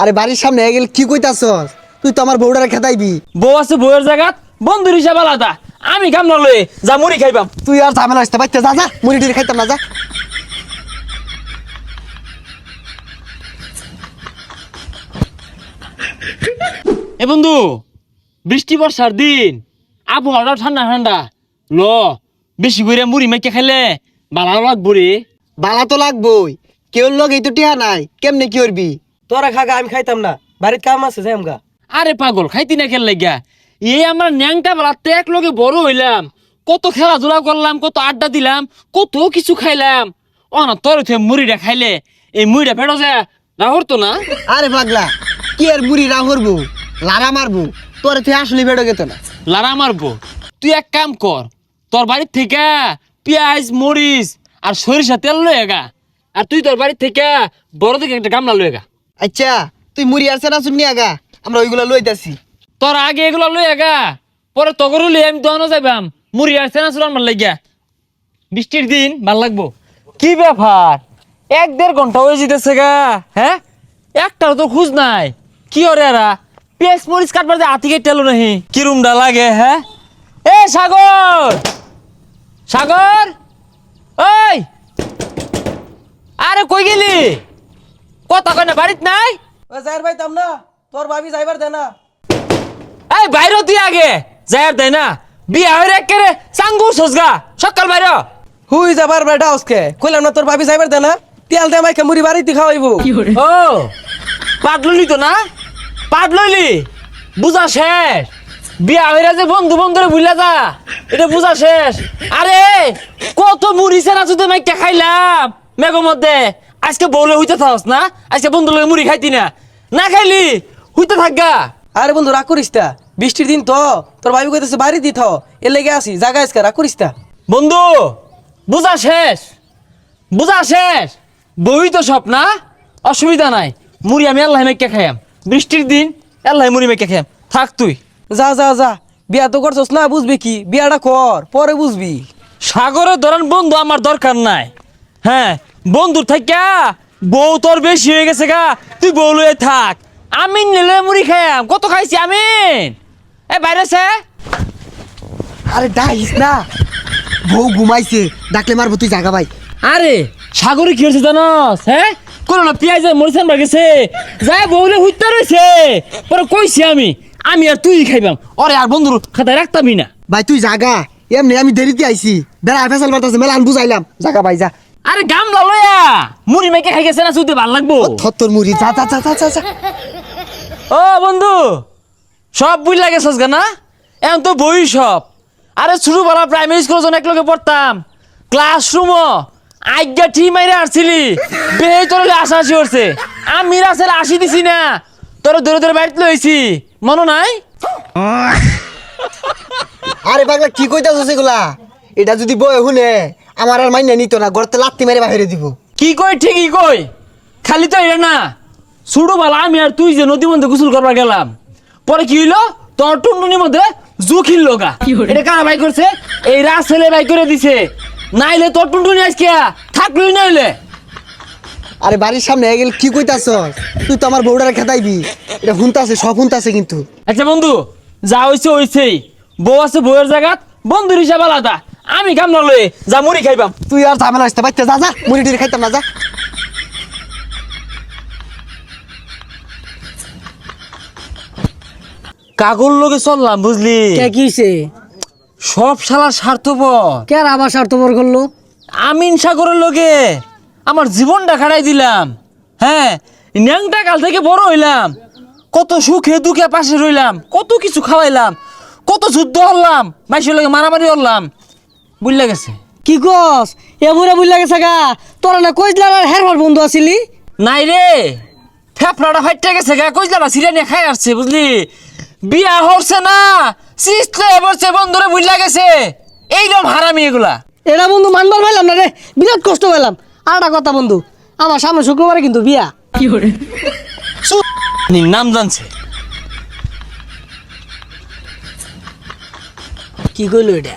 আরে বাড়ির সামনে হয়ে গেলে কি কইতাছস? তুই তো আমার বউডারে খেতাইবি বউ আছে বউয়ের জায়গাত বন্ধুর হিসাব আলাদা। আমি কাম না লয়ে যা মুড়ি খাইবাম। তুই আর ঝামেলা আসতে পারতে যা যা মুড়ি টুড়ি খাইতাম না যা। এ বন্ধু বৃষ্টি বর্ষার দিন আবহাওয়াটা ঠান্ডা ঠান্ডা। ল বেশি করে মুড়ি মেখে খাইলে ভালো লাগবো রে বালা তো লাগবই কেউ এই তো টিহা নাই কেমনে কি করবি? তোরা খাগা আমি খাইতাম না। বাড়িতে কাম আছে যাই আমগা। আরে পাগল খাইতি না খেল লাগিয়া। এই আমার ন্যাংটা বেলাতে এক লগে বড় হইলাম। কত খেলাধুলা করলাম কত আড্ডা দিলাম কত কিছু খাইলাম। ও না তোর উঠে মুড়িটা খাইলে এই মুড়িটা ফেটো যায় না হরতো না? আরে পাগলা কি আর বুড়ি রা করব লারা মারবো? তোর তুই আসলে বেড়ো গেত না। লারা মারবো? তুই এক কাম কর তোর বাড়ির থেকে পেঁয়াজ মরিচ আর সরিষা তেল লয়ে গা। আর তুই তোর বাড়ির থেকে বড় থেকে একটা গামলা লয়ে গা। আচ্ছা তুই মুড়ি আর সেনা শুনি আগা আমরা ওইগুলা লইতাছি তোর আগে এগুলো লয়ে আগা পরে তগরু লই আমি দোকানো যাইবাম। মুড়ি আর সেনা চুরান ভালো লাগিয়া। বৃষ্টির দিন, ভালো লাগবো। কি ব্যাপার? এক দেড় ঘণ্টা হয়ে যেতেছে গা হ্যাঁ? একটাও তো খুঁজ নাই। কি ওরে এরা? পেঁয়াজ মরিচ কাটবার যে কেটেলো নাহি। কি রুমটা লাগে হ্যাঁ? এ, সাগর! সাগর! ওই! আরে কই গেলি? কথা কয় না বাড়িত নাই? না। তোর ভাবি যাইবার দে না। এই বাইরে তুই আগে। যাই তাই না। বিয়া হয়ে একেরে চাঙ্গু সজগা। সকাল বাইরে। হুই যাবার বেটা আজকে। কইলাম না তোর ভাবি যাইবার দে না। তেল দে মাইকে মুড়ি বাড়িতে খাওয়াইবো। ও পাট লইলি তো না? পাট লইলি বুঝা শেষ। বিয়া হইরা যে বন্ধু বন্ধুরে ভুলা যা। এটা বুঝা শেষ। আরে কত মুড়ি সেনা শুধু মাইকা খাইলাম। মেঘর মধ্যে। আজকে বউলে হইতে থাকস না? আজকে বন্ধু লগে মুড়ি খাইতি না। না খাইলি হইতে থাকগা। আরে বন্ধু রাগ করিস তা। বৃষ্টির দিন তো তোর ভাবি কইতেছে বাড়ি দিত এ লেগে আসি জাগা আজকে রাগ করিস তা। বন্ধু বুঝা শেষ। বুঝা শেষ। বই তো সব না? অসুবিধা নাই। মুড়ি আমি আল্লাহ মেকে খাইয়াম। বৃষ্টির দিন আল্লাহ মুড়ি মেকে খাইয়াম। থাক তুই। যা যা যা। বিয়া তো করছস না বুঝবি কি? বিয়াটা কর পরে বুঝবি। সাগরের ধরেন বন্ধু আমার দরকার নাই। হ্যাঁ বন্ধুর থাকা বউ তোর বেশি হয়ে গেছে গা তুই বউ লয়ে থাক। আমি নিলে মুড়ি খাইয়াম। কত খাইছি আমিন? এ বাইরে সে আরে ডাইস না। বউ ঘুমাইছে ডাকলে মারবো তুই জাগা ভাই। আরে সাগরে কি হয়েছে জানস হ্যাঁ কোনো না পেঁয়াজ মরিচান বাগেছে যাই বউলে হুইতে রয়েছে পরে কইছি আমি আমি আর তুই খাইবাম। ওরে আর বন্ধুর খাতায় রাখতামই না। ভাই তুই জাগা। এমনি আমি দেরিতে আইছি। বেড়া ফেসাল মারতাছে মেলা বুঝাইলাম। জাগা ভাই যা। আরে গামলা লয়া! মুড়ি মেকে খাই গেছে না শুধু ভালো লাগবো? থত্তর মুড়ি যা যা যা যা যা ও বন্ধু সব বুঝ লাগে সজগা না? এখন তো বই সব। আরে শুরু বলা প্রাইমারি স্কুল যখন একলগে পড়তাম ক্লাসরুম আজ্ঞা ঠি মাইরে আসছিলি। বেহে তোর আশা আসি করছে আমি রাসেল আসি দিছি না। তোর ধরে ধরে বাড়িতে লইছি মনে নাই? আরে পাগলা কি কইতাছস এগুলা? এটা যদি বই শুনে আমার আর মাইনে নিত না গড়তে লাত্তি মেরে বাহিরে দিব। কি কই ঠিকই কই খালি তো এটা না শুরু বলা আমি আর তুই যে নদী মধ্যে গোসল করবার গেলাম। পরে কি হইল? তোর টুনটুনির মধ্যে জুখিল লোকা এটা কারা বাই করছে? এই রাস ছেলে বাই করে দিছে। নাইলে তোর টুনটুনি আজকে থাকলই নাইলে। আরে বাড়ির সামনে হয়ে গেলে কি কইতাছস? তুই তো আমার বউডারে খেতাইবি এটা হুনতাছে সব হুনতাছে কিন্তু। আচ্ছা বন্ধু যা হইছে হইছেই। বউ আছে বউয়ের জায়গাত বন্ধুর হিসাব আলাদা। আমি কাম না লয়ে যা মুড়ি খাইবাম। তুই আর ঝামেলা আসতে পারতে যা যা মুড়ি টুড়ি খাইতাম না যা। কাগর লোকে চললাম বুঝলি? কে সব শালা স্বার্থপর। কে আর আবার স্বার্থপর করল? আমিন সাগরের লোকে আমার জীবনটা খাড়াই দিলাম। হ্যাঁ ন্যাংটা কাল থেকে বড় হইলাম। কত সুখে দুঃখে পাশে রইলাম কত কিছু খাওয়াইলাম কত যুদ্ধ হলাম মাইসের লোকে মারামারি হলাম বুঝলে গেছে। কি কস? এমুরে বুঝলা গেছে গা। তোরা না কইজলার আর হেরফার বন্ধু আছিলি? নাই রে ফেফড়াটা ফাইটে গেছে গা কইলা সিরিয়া নিয়ে খাই আসছে বুঝলি? বিয়া হচ্ছে না সিস্টে বসছে বন্ধুরে বুঝলা গেছে। এইরকম হারামি এগুলা। এটা বন্ধু মানবার পাইলাম না রে বিরাট কষ্ট পেলাম আর একটা কথা বন্ধু আমার সামনে শুক্রবারে কিন্তু বিয়া। নি নাম জানছে। কি কইলো এটা?